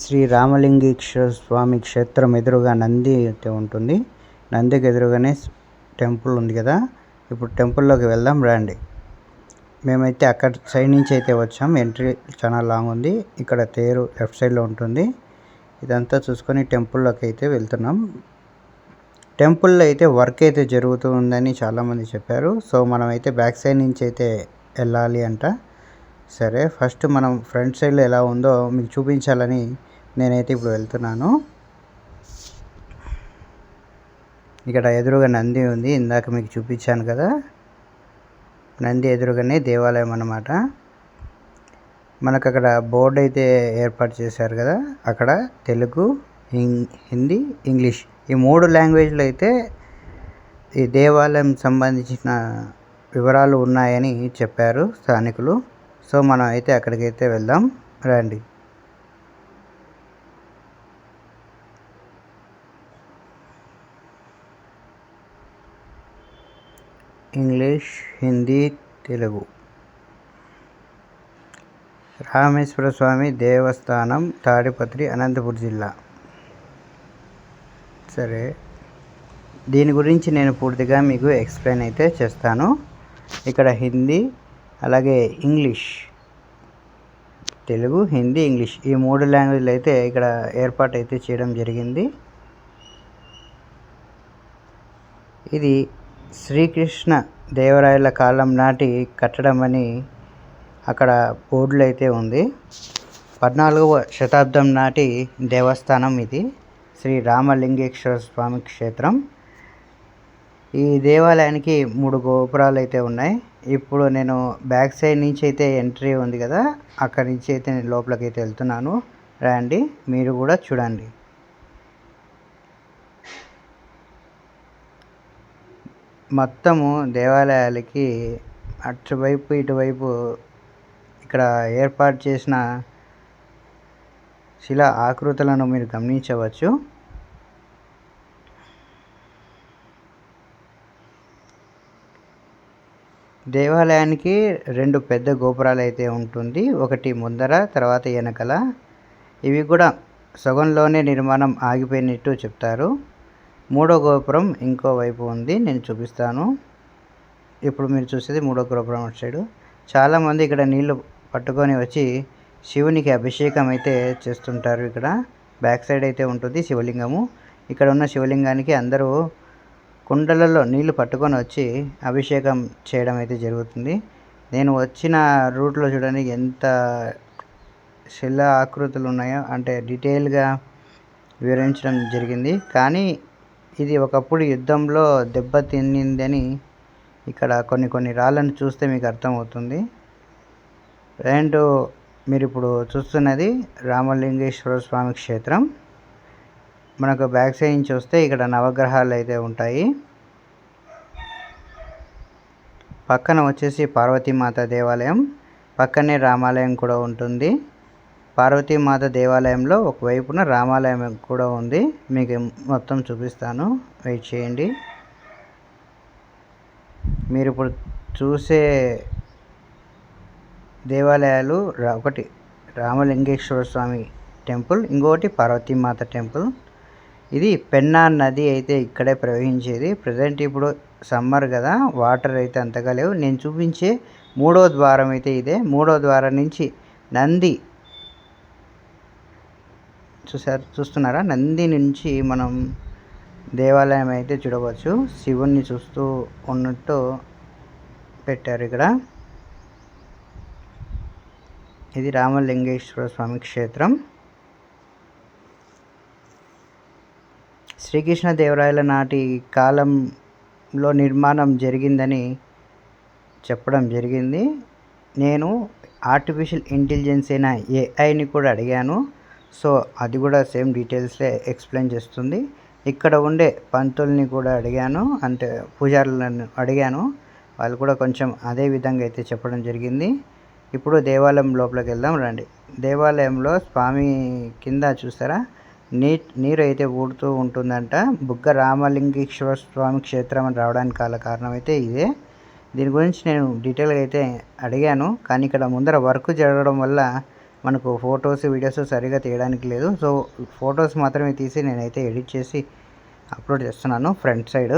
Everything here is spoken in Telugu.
శ్రీ రామలింగేశ్వర స్వామి క్షేత్రం ఎదురుగా నంది అయితే ఉంటుంది. నందికి ఎదురుగానే టెంపుల్ ఉంది కదా. ఇప్పుడు టెంపుల్లోకి వెళ్దాం రండి. మేమైతే అక్కడ సైడ్ నుంచి అయితే వచ్చాం. ఎంట్రీ చాలా లాంగ్ ఉంది. ఇక్కడ తేరు లెఫ్ట్ సైడ్లో ఉంటుంది. ఇదంతా చూసుకొని టెంపుల్లోకి అయితే వెళ్తున్నాం. టెంపుల్లో అయితే వర్క్ అయితే జరుగుతూ ఉందని చాలామంది చెప్పారు. సో మనమైతే బ్యాక్ సైడ్ నుంచి అయితే వెళ్ళాలి అంట. సరే ఫస్ట్ మనం ఫ్రంట్ సైడ్లో ఎలా ఉందో మీకు చూపించాలని నేనైతే ఇప్పుడు వెళ్తున్నాను. ఇక్కడ ఎదురుగా నంది ఉంది. ఇందాక మీకు చూపించాను కదా. నంది ఎదురుగానే దేవాలయం అన్నమాట. మనకు అక్కడ బోర్డు అయితే ఏర్పాటు చేశారు కదా. అక్కడ తెలుగు హిందీ ఇంగ్లీష్ ఈ మూడు లాంగ్వేజ్లో అయితే ఈ దేవాలయం సంబంధించిన వివరాలు ఉన్నాయని చెప్పారు స్థానికులు. సో మనం అయితే అక్కడికైతే వెళ్దాం. రండి. ఇంగ్లీష్ హిందీ తెలుగు. రామేశ్వర స్వామి దేవస్థానం తాడిపత్రి అనంతపురం జిల్లా. సరే. దీని గురించి నేను పూర్తిగా మీకు ఎక్స్ప్లెయిన్ అయితే చేస్తాను. ఇక్కడ హిందీ అలాగే ఇంగ్లీష్ తెలుగు హిందీ ఇంగ్లీష్ ఈ మూడు లాంగ్వేజ్లు అయితే ఇక్కడ ఏర్పాటు అయితే చేయడం జరిగింది. ఇది శ్రీకృష్ణ దేవరాయల కాలం నాటి కట్టడం అని అక్కడ బోర్డులు అయితే ఉంది. పద్నాలుగవ శతాబ్దం నాటి దేవస్థానం ఇది. శ్రీ రామలింగేశ్వర స్వామి క్షేత్రం. ఈ దేవాలయానికి మూడు గోపురాలు అయితే ఉన్నాయి. ఇప్పుడు నేను బ్యాక్ సైడ్ నుంచి అయితే ఎంట్రీ ఉంది కదా అక్కడి నుంచి అయితే నేను లోపలికి అయితే వెళ్తున్నాను. రండి మీరు కూడా చూడండి. మొత్తము దేవాలయాలకి అటువైపు ఇటువైపు ఇక్కడ ఏర్పాటు చేసిన శిలా ఆకృతులను మీరు గమనించవచ్చు. దేవాలయానికి రెండు పెద్ద గోపురాలు అయితే ఉంటుంది. ఒకటి ముందర తర్వాత వెనకల. ఇవి కూడా సగంలోనే నిర్మాణం ఆగిపోయినట్టు చెప్తారు. మూడో గోపురం ఇంకో వైపు ఉంది నేను చూపిస్తాను. ఇప్పుడు మీరు చూసేది మూడో గోపురం అటు సైడు. చాలామంది ఇక్కడ నీళ్ళు పట్టుకొని వచ్చి శివునికి అభిషేకం అయితే చేస్తుంటారు ఇక్కడ. బ్యాక్ సైడ్ అయితే ఉంటుంది శివలింగము. ఇక్కడ ఉన్న శివలింగానికి అందరూ కుండలలో నీళ్ళు పట్టుకొని వచ్చి అభిషేకం చేయడం అయితే జరుగుతుంది. నేను వచ్చిన రూట్లో చూడడానికి ఎంత శిలా ఆకృతులు ఉన్నాయో అంటే డీటెయిల్గా వివరించడం జరిగింది. కానీ ఇది ఒకప్పుడు యుద్ధంలో దెబ్బతినిందని ఇక్కడ కొన్ని కొన్ని రాళ్ళను చూస్తే మీకు అర్థమవుతుంది. అండ్ మీరు ఇప్పుడు చూస్తున్నది రామలింగేశ్వర స్వామి క్షేత్రం. మనకు బ్యాక్ సైడ్ నుంచి వస్తే ఇక్కడ నవగ్రహాలు అయితే ఉంటాయి. పక్కన వచ్చేసి పార్వతీమాత దేవాలయం. పక్కనే రామాలయం కూడా ఉంటుంది. పార్వతీమాత దేవాలయంలో ఒకవైపున రామాలయం కూడా ఉంది. మీకు మొత్తం చూపిస్తాను. వెయిట్ చేయండి. మీరు ఇప్పుడు చూసే దేవాలయాలు ఒకటి రామలింగేశ్వర స్వామి టెంపుల్ ఇంకొకటి పార్వతీమాత టెంపుల్. ఇది పెన్నా నది అయితే ఇక్కడే ప్రవహించేది. ప్రజెంట్ ఇప్పుడు సమ్మర్ కదా వాటర్ అయితే అంతగా లేవు. నేను చూపించే మూడో ద్వారం అయితే ఇదే. మూడో ద్వారం నుంచి నంది చూసారు చూస్తున్నారా? నంది నుంచి మనం దేవాలయం అయితే చూడవచ్చు. శివుణ్ణి చూస్తూ ఉన్నట్టు పెట్టారు ఇక్కడ. ఇది రామలింగేశ్వర స్వామి క్షేత్రం. శ్రీకృష్ణదేవరాయల నాటి కాలంలో నిర్మాణం జరిగిందని చెప్పడం జరిగింది. నేను ఆర్టిఫిషియల్ ఇంటెలిజెన్స్ అయిన ఏఐని కూడా అడిగాను. సో అది కూడా సేమ్ డీటెయిల్స్లే ఎక్స్ప్లెయిన్ చేస్తుంది. ఇక్కడ ఉండే పంతుల్ని కూడా అడిగాను అంటే పూజారులను అడిగాను. వాళ్ళు కూడా కొంచెం అదే విధంగా అయితే చెప్పడం జరిగింది. ఇప్పుడు దేవాలయం లోపలికి వెళ్దాం రండి. దేవాలయంలో స్వామి కింద చూసారా? నీ నీరు అయితే ఊడుతూ ఉంటుందంట. బుగ్గ రామలింగేశ్వర స్వామి క్షేత్రం అని రావడానికి గల కారణం అయితే ఇదే. దీని గురించి నేను డీటెయిల్గా అయితే అడిగాను. కానీ ఇక్కడ ముందర వర్క్ జరగడం వల్ల మనకు ఫొటోస్ వీడియోస్ సరిగా తీయడానికి లేదు. సో ఫొటోస్ మాత్రమే తీసి నేనైతే ఎడిట్ చేసి అప్లోడ్ చేస్తున్నాను ఫ్రంట్ సైడ్.